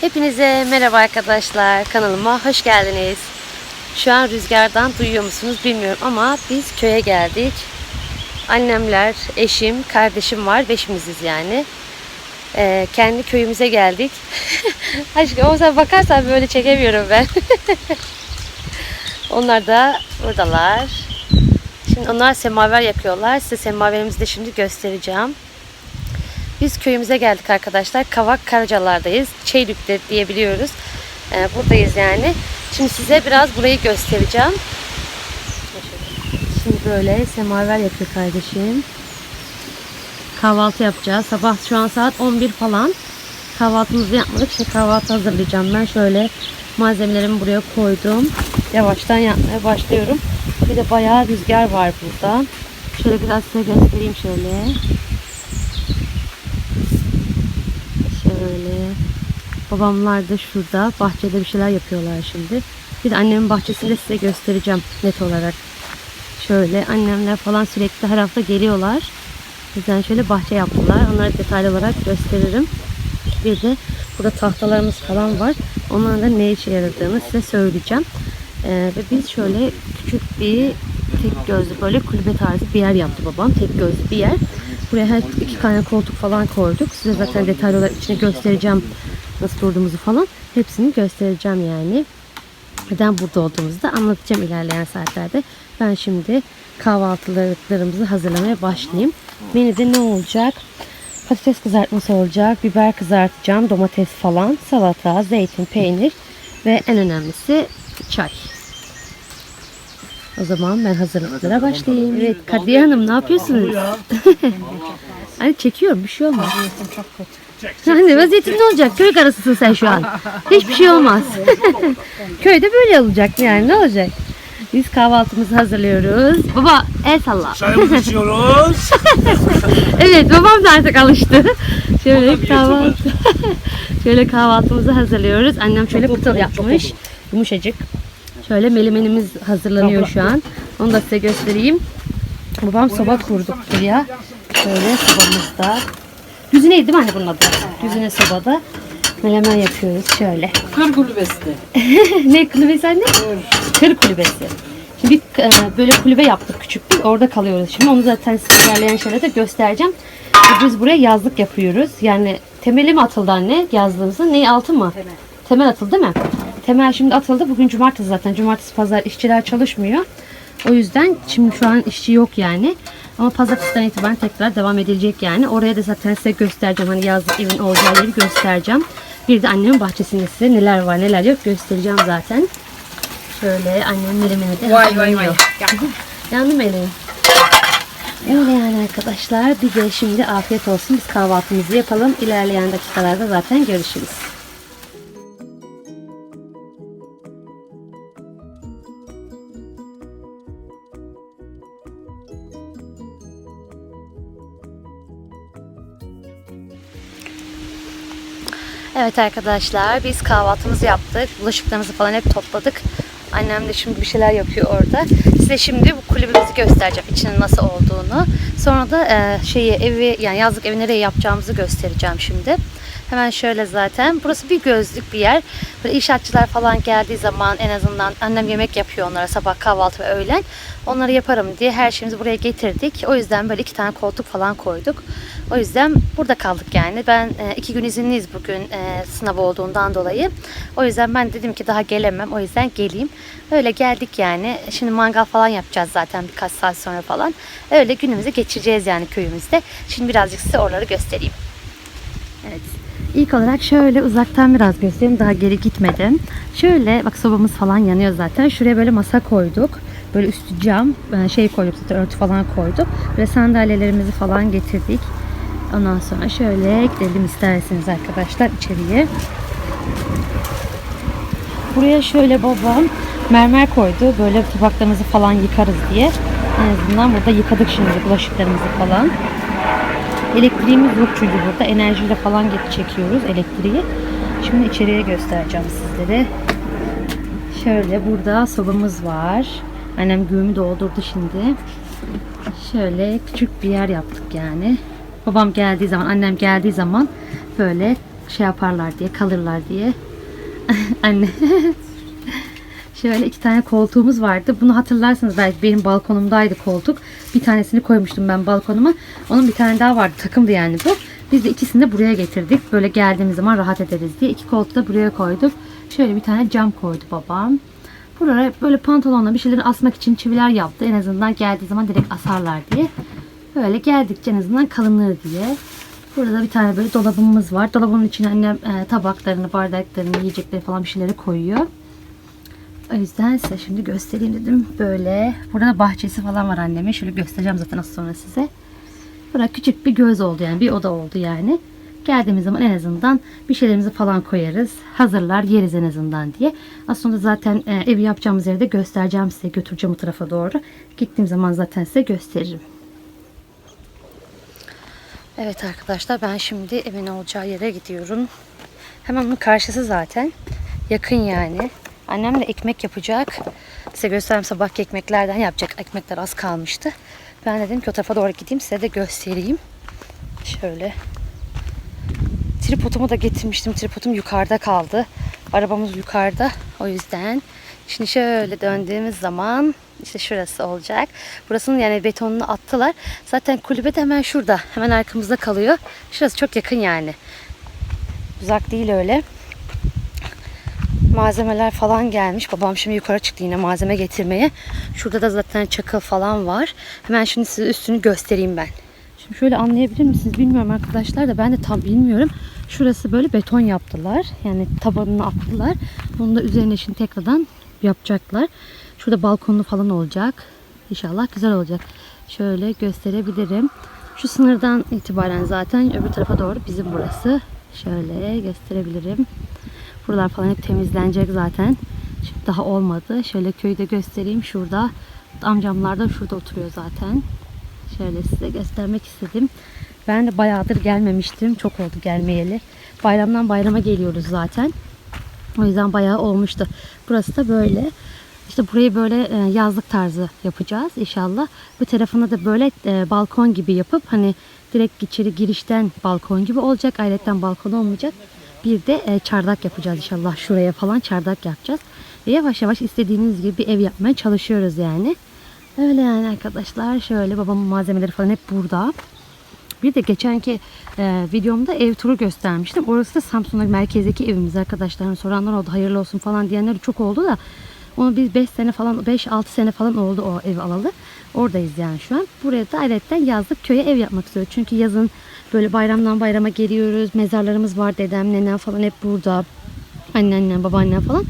Hepinize merhaba arkadaşlar. Kanalıma hoş geldiniz. Şu an rüzgardan duyuyor musunuz bilmiyorum ama biz köye geldik. Annemler, eşim, kardeşim var. Beşimiziz yani. Ee, kendi köyümüze geldik. Aşkım o sen bakarsan böyle çekemiyorum ben. onlar da buradalar. Şimdi onlar semaver yakıyorlar. Size semaverimizi de şimdi göstereceğim. Biz köyümüze geldik arkadaşlar. Kavak Karacalar'dayız. Çeylük'te diyebiliyoruz. Ee, buradayız yani. Şimdi size biraz burayı göstereceğim. Şimdi böyle semaver yapıyor kardeşim. Kahvaltı yapacağız. Sabah şu an saat 11 falan. Kahvaltımızı yapmadık. Şimdi kahvaltı hazırlayacağım. Ben şöyle malzemelerimi buraya koydum. Yavaştan yapmaya başlıyorum. Bir de bayağı rüzgar var burada. Şöyle biraz size göstereyim. Şöyle. Babamlar da şurada. Bahçede bir şeyler yapıyorlar şimdi. Bir de annemin bahçesini de size göstereceğim net olarak. Şöyle annemler falan sürekli her hafta geliyorlar. Bizden şöyle bahçe yaptılar. Onları detaylı olarak gösteririm. Bir de burada tahtalarımız falan var. Onların da ne işe yaradığını size söyleyeceğim. Ee, ve biz şöyle küçük bir tek gözlü böyle kulübe tarzı bir yer yaptı babam. Tek gözlü bir yer. Buraya her iki tane koltuk falan koyduk. Size zaten detaylı olarak içine göstereceğim nasıl durduğumuzu falan. Hepsini göstereceğim yani. Neden burada olduğumuzu da anlatacağım ilerleyen saatlerde. Ben şimdi kahvaltılarımızı hazırlamaya başlayayım. Menüde ne olacak? Patates kızartması olacak, biber kızartacağım, domates falan, salata, zeytin, peynir ve en önemlisi çay. O zaman ben hazırlıklara başlayayım. Evet Kadriye Hanım ne yapıyorsunuz? Hani çekiyorum bir şey olmaz. çok kötü. Hani vaziyetin ne olacak? Köy karısısın sen şu an. Hiçbir şey olmaz. Köyde böyle olacak yani ne olacak? Biz kahvaltımızı hazırlıyoruz. Baba el salla. Çayımızı içiyoruz. Evet babam da artık alıştı. Şöyle kahvaltı. şöyle kahvaltımızı hazırlıyoruz. Annem şöyle pıtıl yapmış. Yumuşacık. Şöyle melimenimiz hazırlanıyor şu an. Onu da size göstereyim. Babam soba kurduk buraya. Şöyle sobamızda. Düzine değil mi anne bunun adı? Düzine sobada. Melemen yapıyoruz şöyle. Kır kulübesi. ne kulübesi anne? Kır kulübesi. Şimdi bir, e, böyle kulübe yaptık küçük bir. Orada kalıyoruz şimdi. Onu zaten size ilerleyen şeylerde göstereceğim. Biz buraya yazlık yapıyoruz. Yani temeli mi atıldı anne yazlığımızın? Neyi altı mı? Temel. Temel atıldı değil mi? Temel şimdi atıldı. Bugün cumartesi zaten. Cumartesi pazar işçiler çalışmıyor. O yüzden şimdi şu an işçi yok yani. Ama pazartesiden itibaren tekrar devam edilecek yani. Oraya da zaten size göstereceğim. Hani yazlık evin olacağı yeri göstereceğim. Bir de annemin bahçesinde size neler var neler yok göstereceğim zaten. Şöyle annem melemeni de Vay vay vay. Yandım elim. Öyle yani arkadaşlar. Bir de şimdi afiyet olsun. Biz kahvaltımızı yapalım. İlerleyen dakikalarda zaten görüşürüz. Evet arkadaşlar biz kahvaltımızı yaptık. Bulaşıklarımızı falan hep topladık. Annem de şimdi bir şeyler yapıyor orada. Size şimdi bu kulübümüzü göstereceğim. içinin nasıl olduğunu. Sonra da e, şeyi evi yani yazlık evi nereye yapacağımızı göstereceğim şimdi. Hemen şöyle zaten. Burası bir gözlük bir yer. Böyle inşaatçılar falan geldiği zaman en azından annem yemek yapıyor onlara sabah kahvaltı ve öğlen. Onları yaparım diye her şeyimizi buraya getirdik. O yüzden böyle iki tane koltuk falan koyduk. O yüzden burada kaldık yani. Ben e, iki gün izinliyiz bugün e, sınav olduğundan dolayı. O yüzden ben dedim ki daha gelemem. O yüzden geleyim. Öyle geldik yani. Şimdi mangal falan yapacağız zaten birkaç saat sonra falan. Öyle günümüzü geçireceğiz yani köyümüzde. Şimdi birazcık size oraları göstereyim. Evet. İlk olarak şöyle uzaktan biraz göstereyim. Daha geri gitmedim. Şöyle bak sobamız falan yanıyor zaten. Şuraya böyle masa koyduk. Böyle üstü cam e, şey koyduk zaten örtü falan koyduk. Ve sandalyelerimizi falan getirdik. Ondan sonra şöyle gidelim isterseniz arkadaşlar içeriye. Buraya şöyle babam mermer koydu. Böyle tabaklarımızı falan yıkarız diye. En azından burada yıkadık şimdi bulaşıklarımızı falan. Elektriğimiz yok çünkü burada. Enerjiyle falan çekiyoruz elektriği. Şimdi içeriye göstereceğim sizlere. Şöyle burada sobamız var. Annem güğümü doldurdu şimdi. Şöyle küçük bir yer yaptık yani. Babam geldiği zaman, annem geldiği zaman böyle şey yaparlar diye, kalırlar diye. Anne. Şöyle iki tane koltuğumuz vardı. Bunu hatırlarsınız belki benim balkonumdaydı koltuk. Bir tanesini koymuştum ben balkonuma. Onun bir tane daha vardı. Takımdı yani bu. Biz de ikisini de buraya getirdik. Böyle geldiğimiz zaman rahat ederiz diye. İki koltuğu da buraya koyduk. Şöyle bir tane cam koydu babam. Buralara böyle pantolonla bir şeyleri asmak için çiviler yaptı. En azından geldiği zaman direkt asarlar diye. Böyle geldikçe en azından kalınır diye. Burada bir tane böyle dolabımız var. Dolabın içine annem e, tabaklarını, bardaklarını, yiyecekleri falan bir şeyleri koyuyor. O yüzden size şimdi göstereyim dedim. Böyle. Burada bahçesi falan var annemin. Şöyle göstereceğim zaten az sonra size. Burada küçük bir göz oldu yani. Bir oda oldu yani. Geldiğimiz zaman en azından bir şeylerimizi falan koyarız. Hazırlar yeriz en azından diye. Aslında zaten e, evi yapacağımız yeri de göstereceğim size. Götüreceğim o tarafa doğru. Gittiğim zaman zaten size gösteririm. Evet arkadaşlar ben şimdi evin olacağı yere gidiyorum. Hemen bunun karşısı zaten. Yakın yani. Annem de ekmek yapacak. Size göstereyim sabahki ekmeklerden yapacak. Ekmekler az kalmıştı. Ben dedim ki o tarafa doğru gideyim size de göstereyim. Şöyle. Tripodumu da getirmiştim. Tripodum yukarıda kaldı. Arabamız yukarıda. O yüzden şimdi şöyle döndüğümüz zaman işte şurası olacak. Burasının yani betonunu attılar. Zaten kulübe de hemen şurada. Hemen arkamızda kalıyor. Şurası çok yakın yani. Uzak değil öyle. Malzemeler falan gelmiş. Babam şimdi yukarı çıktı yine malzeme getirmeye. Şurada da zaten çakıl falan var. Hemen şimdi size üstünü göstereyim ben. Şimdi şöyle anlayabilir misiniz bilmiyorum arkadaşlar da ben de tam bilmiyorum. Şurası böyle beton yaptılar. Yani tabanını attılar. Bunu da üzerine şimdi tekrardan yapacaklar. Şurada balkonlu falan olacak. İnşallah güzel olacak. Şöyle gösterebilirim. Şu sınırdan itibaren zaten öbür tarafa doğru bizim burası. Şöyle gösterebilirim. Buralar falan hep temizlenecek zaten. Şimdi daha olmadı. Şöyle köyü de göstereyim. Şurada amcamlar da şurada oturuyor zaten. Şöyle size göstermek istedim. Ben de bayağıdır gelmemiştim. Çok oldu gelmeyeli. Bayramdan bayrama geliyoruz zaten. O yüzden bayağı olmuştu. Burası da böyle. İşte burayı böyle e, yazlık tarzı yapacağız inşallah. Bu tarafına da böyle e, balkon gibi yapıp hani direkt içeri girişten balkon gibi olacak. Ayrıca balkon olmayacak. Bir de e, çardak yapacağız inşallah. Şuraya falan çardak yapacağız. Ve yavaş yavaş istediğiniz gibi bir ev yapmaya çalışıyoruz yani. Öyle yani arkadaşlar. Şöyle babamın malzemeleri falan hep burada. Bir de geçenki e, videomda ev turu göstermiştim. Orası da Samsun'da merkezdeki evimiz arkadaşlar. Soranlar oldu hayırlı olsun falan diyenler çok oldu da onu biz 5 sene falan 5-6 sene falan oldu o ev alalı. Oradayız yani şu an. Buraya da ayrıca yazlık köye ev yapmak istiyoruz. Çünkü yazın böyle bayramdan bayrama geliyoruz. Mezarlarımız var dedem, nenem falan hep burada. Anneannem, babaannem falan.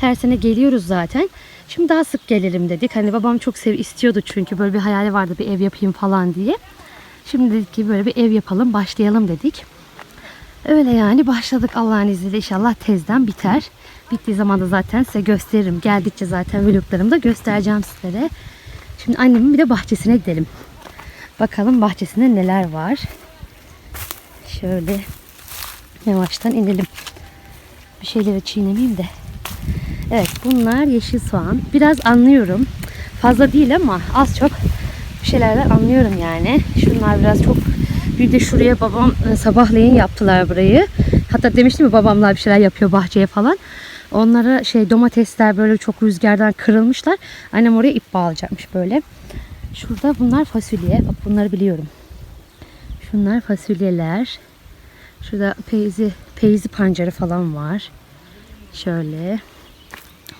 Her sene geliyoruz zaten. Şimdi daha sık gelelim dedik. Hani babam çok sev istiyordu çünkü böyle bir hayali vardı bir ev yapayım falan diye. Şimdi dedik ki böyle bir ev yapalım, başlayalım dedik. Öyle yani başladık Allah'ın izniyle inşallah tezden biter. Bittiği zaman da zaten size gösteririm. Geldikçe zaten vloglarımda göstereceğim sizlere. Şimdi annemin bir de bahçesine gidelim. Bakalım bahçesinde neler var. Şöyle yavaştan inelim. Bir şeyleri çiğnemeyeyim de. Evet bunlar yeşil soğan. Biraz anlıyorum. Fazla değil ama az çok bir şeylerden anlıyorum yani. Şunlar biraz çok bir de şuraya babam e, sabahleyin yaptılar burayı. Hatta demiştim mi babamlar bir şeyler yapıyor bahçeye falan. Onlara şey domatesler böyle çok rüzgardan kırılmışlar. Annem oraya ip bağlayacakmış böyle. Şurada bunlar fasulye. Bak bunları biliyorum. Şunlar fasulyeler. Şurada peyzi, peyzi pancarı falan var. Şöyle.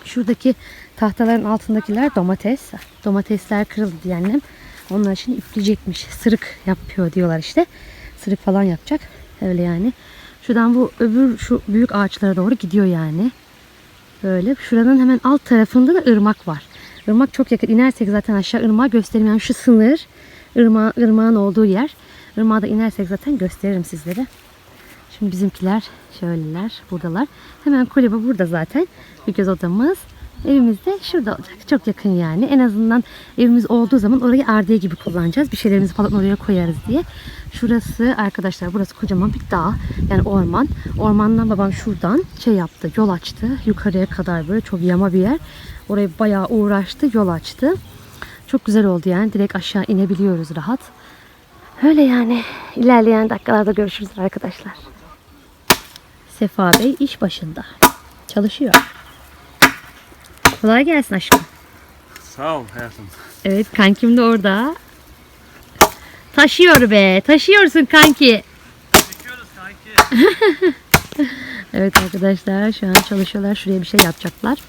Şuradaki tahtaların altındakiler domates. Domatesler kırıldı diye annem. Onlar şimdi ipleyecekmiş. Sırık yapıyor diyorlar işte. Sırık falan yapacak. Öyle yani. Şuradan bu öbür şu büyük ağaçlara doğru gidiyor yani. Böyle. Şuranın hemen alt tarafında da ırmak var. Irmak çok yakın. İnersek zaten aşağı ırmağı gösteririm. Yani şu sınır ırma, ırmağın olduğu yer. Irmağa da inersek zaten gösteririm sizlere. Şimdi bizimkiler şöyleler. Buradalar. Hemen kulübe burada zaten. Bir göz odamız. Evimiz de şurada olacak. Çok yakın yani. En azından evimiz olduğu zaman orayı ardiye gibi kullanacağız. Bir şeylerimizi falan oraya koyarız diye. Şurası arkadaşlar burası kocaman bir dağ. Yani orman. Ormandan babam şuradan şey yaptı. Yol açtı. Yukarıya kadar böyle çok yama bir yer. Orayı bayağı uğraştı. Yol açtı. Çok güzel oldu yani. Direkt aşağı inebiliyoruz rahat. Öyle yani. İlerleyen dakikalarda görüşürüz arkadaşlar. Sefa Bey iş başında. Çalışıyor. Kolay gelsin aşkım. Sağ ol hayatım. Evet kankim de orada. Taşıyor be. Taşıyorsun kanki. Çekiyoruz sanki. Evet arkadaşlar şu an çalışıyorlar. Şuraya bir şey yapacaklar.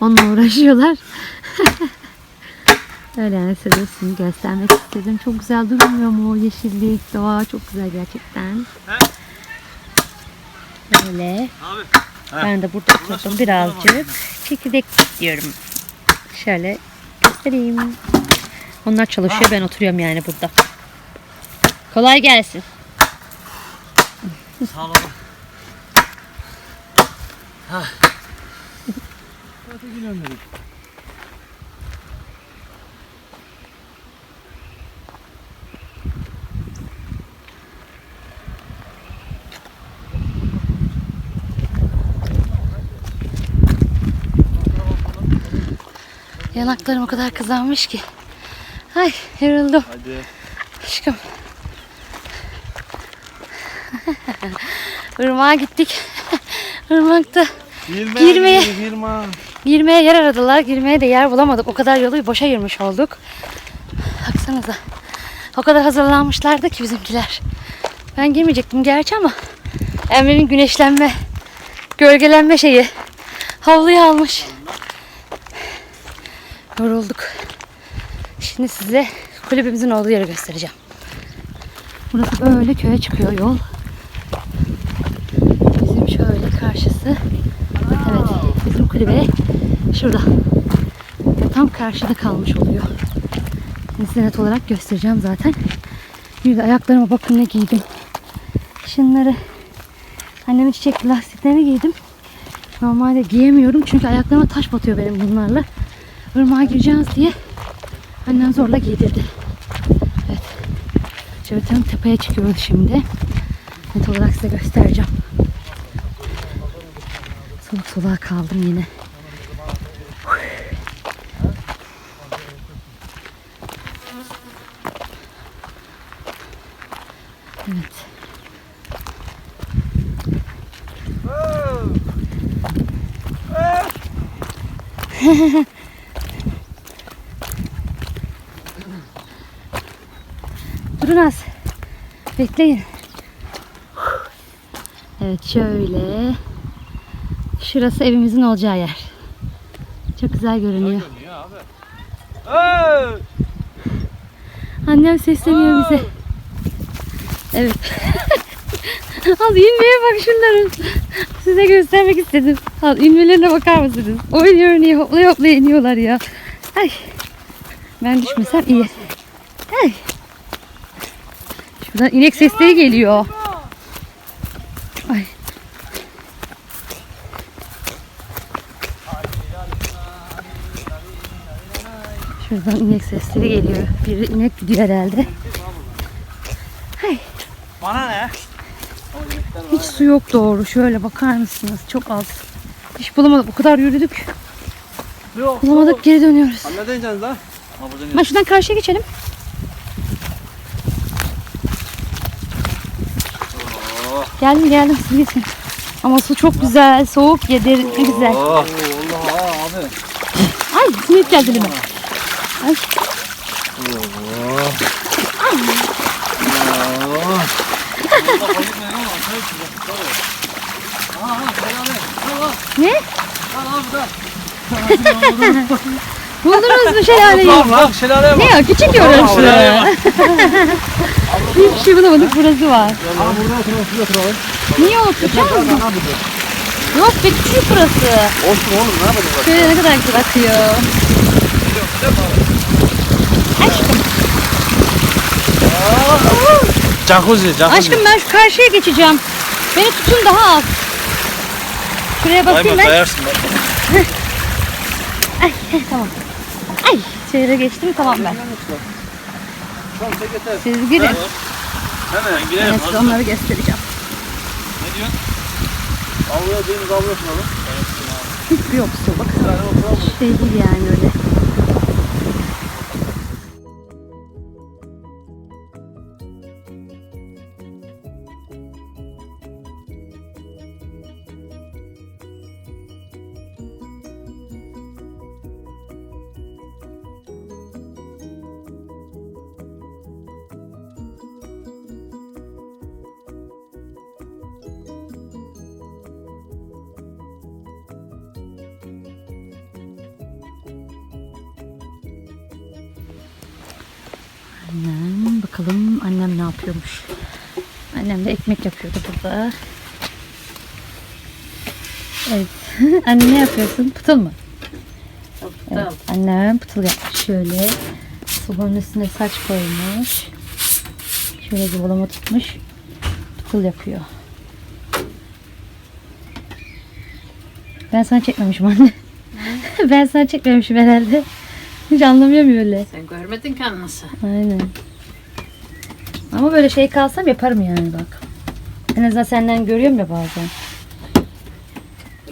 Onunla uğraşıyorlar. Öyle yani sırasını göstermek istedim. Çok güzel durmuyor mu o yeşillik, doğa çok güzel gerçekten. He? Böyle. Abi. Ben de burada oturdum birazcık. Çekirdek diyorum. Şöyle göstereyim. Onlar çalışıyor ben oturuyorum yani burada. Kolay gelsin. Sağ ol. Yanaklarım o kadar kızarmış ki. Ay yoruldum. Hadi. Aşkım. Irmağa gittik. Irmakta Girme. Girmeye. Girme. girmeye yer aradılar. Girmeye de yer bulamadık. O kadar yolu boşa yürümüş olduk. Baksanıza. O kadar hazırlanmışlardı ki bizimkiler. Ben girmeyecektim gerçi ama Emre'nin güneşlenme, gölgelenme şeyi havluyu almış. Yorulduk. Şimdi size kulübümüzün olduğu yeri göstereceğim. Burası böyle köye çıkıyor yol. Bizim şöyle karşısı. Evet, bizim kulübe şurada. Tam karşıda kalmış oluyor. Size net olarak göstereceğim zaten. Bir de ayaklarıma bakın ne giydim. Şunları annemin çiçekli lastiklerini giydim. Normalde giyemiyorum çünkü ayaklarıma taş batıyor benim bunlarla. Irmağa gireceğiz diye annem zorla giydirdi. Evet. Şöyle tam tepeye çıkıyoruz şimdi. Net olarak size göstereceğim. Soluk soluğa kaldım yine. Evet. Durun az. Bekleyin. Evet şöyle. Şurası evimizin olacağı yer. Çok güzel görünüyor. Annem sesleniyor bize. Evet. Al inmeye bak şunların. Size göstermek istedim. Al inmelerine bakar mısınız? Oynuyor oynuyor hoplaya hoplaya iniyorlar ya. Ay. Ben düşmesem iyi. Ay. Şuradan inek sesleri geliyor. Ay. Şuradan inek sesleri geliyor. Bir inek gidiyor herhalde. Ay. Bana ne? Hiç su yok doğru. Şöyle bakar mısınız? Çok az. Hiç bulamadık. O kadar yürüdük. Yok. Bulamadık geri dönüyoruz. Halledeceğiz lan. Ben şuradan karşıya geçelim. Geldim geldim siz geçin. Ama su çok güzel, soğuk ya derin ne güzel. Allah abi. Ay sinek geldi elime. Ay. Ne? Buldunuz mu şelaleyi? Tamam lan şelaleye bak. Ne ya küçük diyorum şuraya. Hiçbir şey bulamadık burası var. Aa burada oturalım şurada oturalım. Niye oturacağız? Yok be küçük burası. Olsun oğlum ne yapacağız bak. Şöyle ne kadar güzel akıyor. Aşkım, Jacuzzi, jacuzzi. aşkım ben şu karşıya geçeceğim. Beni tutun daha az. Şuraya basayım Kayma ben. kayarsın bak. Ay tamam. Ay şöyle geçtim tamam ben. Siz girin. Hemen girelim. Ben size onları göstereceğim. Ne diyorsun? Avluya deniz avluyorsun oğlum. Hiç yok su bakın. Yani oturalım. Şey değil yani öyle. Annem bakalım annem ne yapıyormuş. Annem de ekmek yapıyordu burada. Evet. Anne ne yapıyorsun? Pıtıl mı? Evet, annem pıtıl yapmış şöyle. Sobanın üstüne saç koymuş. Şöyle yuvalama tutmuş. Pıtıl yapıyor. Ben sana çekmemişim anne. ben sana çekmemişim herhalde. Hiç anlamıyorum öyle. Sen görmedin ki nasıl? Aynen. Ama böyle şey kalsam yaparım yani bak. En azından senden görüyorum ya bazen.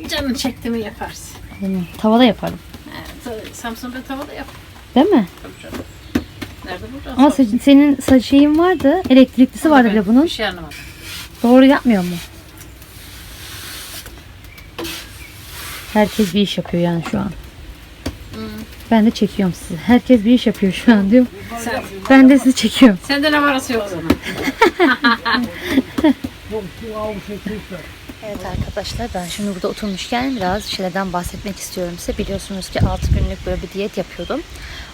Canın çekti mi yaparsın. Aynen. Tavada yaparım. Evet, Samsun'da tavada yap. Değil mi? Tabii canım. Nerede burada? Ama saç- senin saç şeyin vardı. Elektriklisi vardı bile bunun. Bir şey anlamadım. Doğru yapmıyor mu? Herkes bir iş yapıyor yani şu an. Ben de çekiyorum sizi. Herkes bir iş yapıyor şu an diyorum. Sen, Ben de sizi çekiyorum. sende ne varası yok o zaman. Evet arkadaşlar ben şimdi burada oturmuşken biraz şeylerden bahsetmek istiyorum size. Biliyorsunuz ki 6 günlük böyle bir diyet yapıyordum.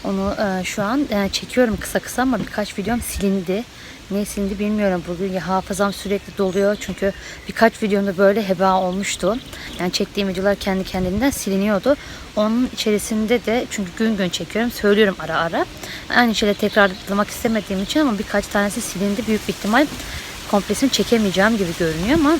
Onu e, şu an e, çekiyorum kısa kısa ama birkaç videom silindi. Niye silindi bilmiyorum. Bugün ya hafızam sürekli doluyor. Çünkü birkaç videomda böyle heba olmuştu. Yani çektiğim videolar kendi kendiliğinden siliniyordu. Onun içerisinde de çünkü gün gün çekiyorum. Söylüyorum ara ara. Aynı şeyleri tekrarlamak istemediğim için ama birkaç tanesi silindi. Büyük bir ihtimal komplesini çekemeyeceğim gibi görünüyor ama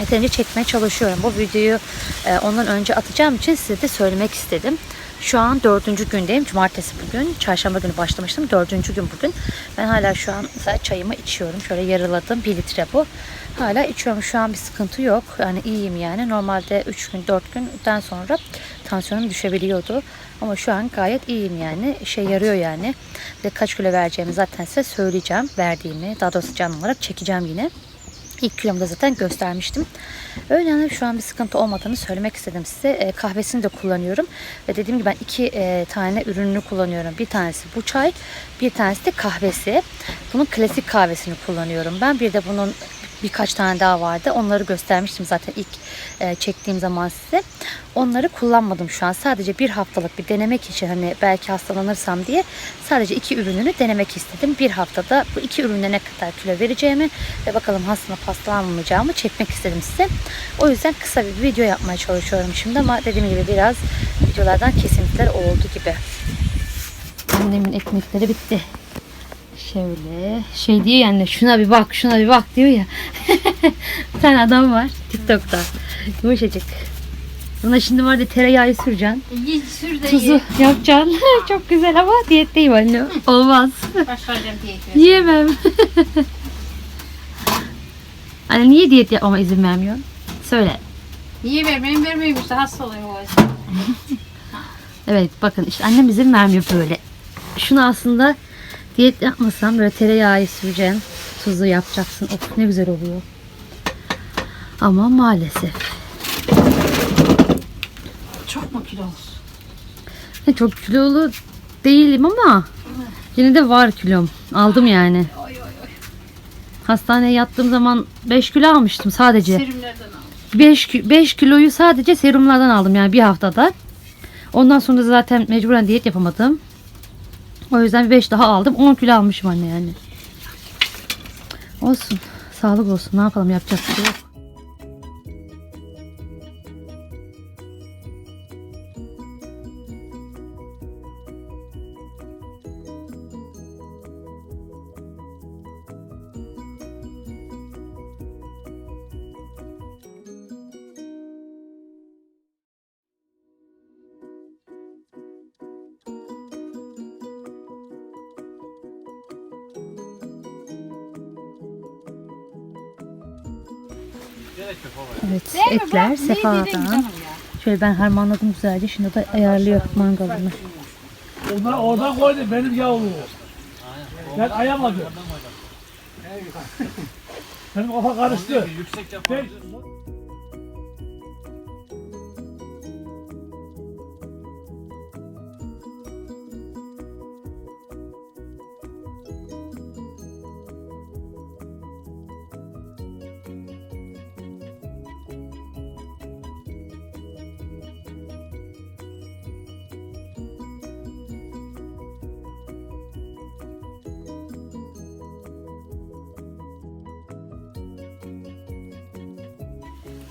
yeterince çekmeye çalışıyorum. Bu videoyu e, ondan önce atacağım için size de söylemek istedim. Şu an dördüncü gündeyim. Cumartesi bugün. Çarşamba günü başlamıştım. Dördüncü gün bugün. Ben hala şu an çayımı içiyorum. Şöyle yarıladım. Bir litre bu. Hala içiyorum. Şu an bir sıkıntı yok. Yani iyiyim yani. Normalde 3 gün 4 günden sonra tansiyonum düşebiliyordu. Ama şu an gayet iyiyim yani. İşe yarıyor yani. Ve kaç kilo vereceğimi zaten size söyleyeceğim. Verdiğimi. Daha doğrusu canlı olarak çekeceğim yine. İlk kilomda zaten göstermiştim. Öyle şu an bir sıkıntı olmadığını söylemek istedim size. E, kahvesini de kullanıyorum. Ve dediğim gibi ben iki e, tane ürününü kullanıyorum. Bir tanesi bu çay, bir tanesi de kahvesi. Bunun klasik kahvesini kullanıyorum. Ben bir de bunun birkaç tane daha vardı. Onları göstermiştim zaten ilk e, çektiğim zaman size. Onları kullanmadım şu an. Sadece bir haftalık bir denemek için hani belki hastalanırsam diye sadece iki ürününü denemek istedim. Bir haftada bu iki ürüne ne kadar kilo vereceğimi ve bakalım hastalanıp hastalanmayacağımı çekmek istedim size. O yüzden kısa bir video yapmaya çalışıyorum şimdi ama dediğim gibi biraz videolardan kesintiler oldu gibi. Annemin ekmekleri bitti. Şöyle şey diyor yani şuna bir bak şuna bir bak diyor ya. tane adam var TikTok'ta. Yumuşacık. Buna şimdi var ya tereyağı süreceksin. İyi sür de Tuzu yapacaksın. Çok güzel ama diyetteyim anne. Olmaz. Başlayacağım diyet. Yiyemem. Anne niye diyet yapmama izin vermiyorsun? Söyle. Niye vermeyeyim vermeyeyim işte hasta olayım o yüzden. Evet bakın işte annem izin vermiyor böyle. Şunu aslında diyet yapmasam böyle tereyağı süreceksin. Tuzu yapacaksın. Of ne güzel oluyor. Ama maalesef. Çok mu kilo olsun? Ne Çok kilolu değilim ama yine de var kilom. Aldım yani. Oy oy oy. Hastaneye yattığım zaman 5 kilo almıştım sadece. Serimlerden al. 5, 5 kiloyu sadece serumlardan aldım yani bir haftada. Ondan sonra zaten mecburen diyet yapamadım. O yüzden 5 daha aldım. 10 kilo almışım anne yani. Olsun. Sağlık olsun. Ne yapalım yapacak bir şey yok. Evet etler sefadan. Şöyle ben harmanladım güzelce. Şimdi de ayarlıyor mangalını. Onlar oradan koydu benim yavrum. Ben ayamadım. Benim kafa karıştı. Ben-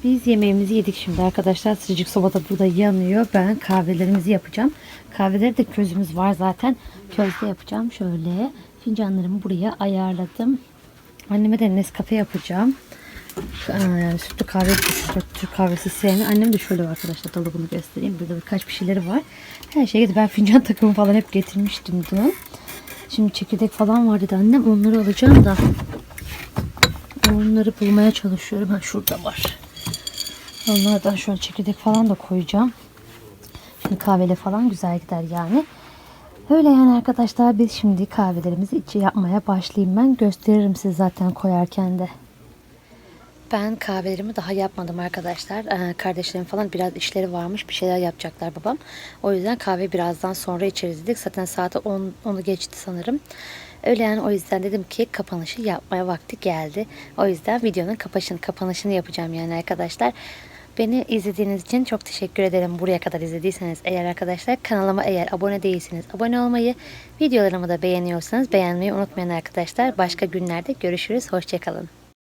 Biz yemeğimizi yedik şimdi arkadaşlar. Sıcak sobada burada yanıyor. Ben kahvelerimizi yapacağım. Kahveleri de közümüz var zaten. Közde yapacağım. Şöyle fincanlarımı buraya ayarladım. Anneme de Nescafe yapacağım. Ee, sütlü kahve yapacağım. Türk kahvesi sevmiyor. Annem de şöyle var arkadaşlar dolabını göstereyim. Burada birkaç bir şeyleri var. Her şey getir. Ben fincan takımı falan hep getirmiştim dün. Şimdi çekirdek falan var dedi annem. Onları alacağım da. Onları bulmaya çalışıyorum. Ha şurada var. Onlardan şöyle çekirdek falan da koyacağım. Şimdi kahveyle falan güzel gider yani. Öyle yani arkadaşlar biz şimdi kahvelerimizi içi yapmaya başlayayım ben. Gösteririm size zaten koyarken de. Ben kahvelerimi daha yapmadım arkadaşlar. Ee, kardeşlerim falan biraz işleri varmış. Bir şeyler yapacaklar babam. O yüzden kahve birazdan sonra içeriz dedik. Zaten saati 10, 10'u geçti sanırım. Öyle yani o yüzden dedim ki kapanışı yapmaya vakti geldi. O yüzden videonun kapanışını, kapanışını yapacağım yani arkadaşlar. Beni izlediğiniz için çok teşekkür ederim. Buraya kadar izlediyseniz eğer arkadaşlar kanalıma eğer abone değilseniz abone olmayı, videolarımı da beğeniyorsanız beğenmeyi unutmayın arkadaşlar. Başka günlerde görüşürüz. Hoşçakalın.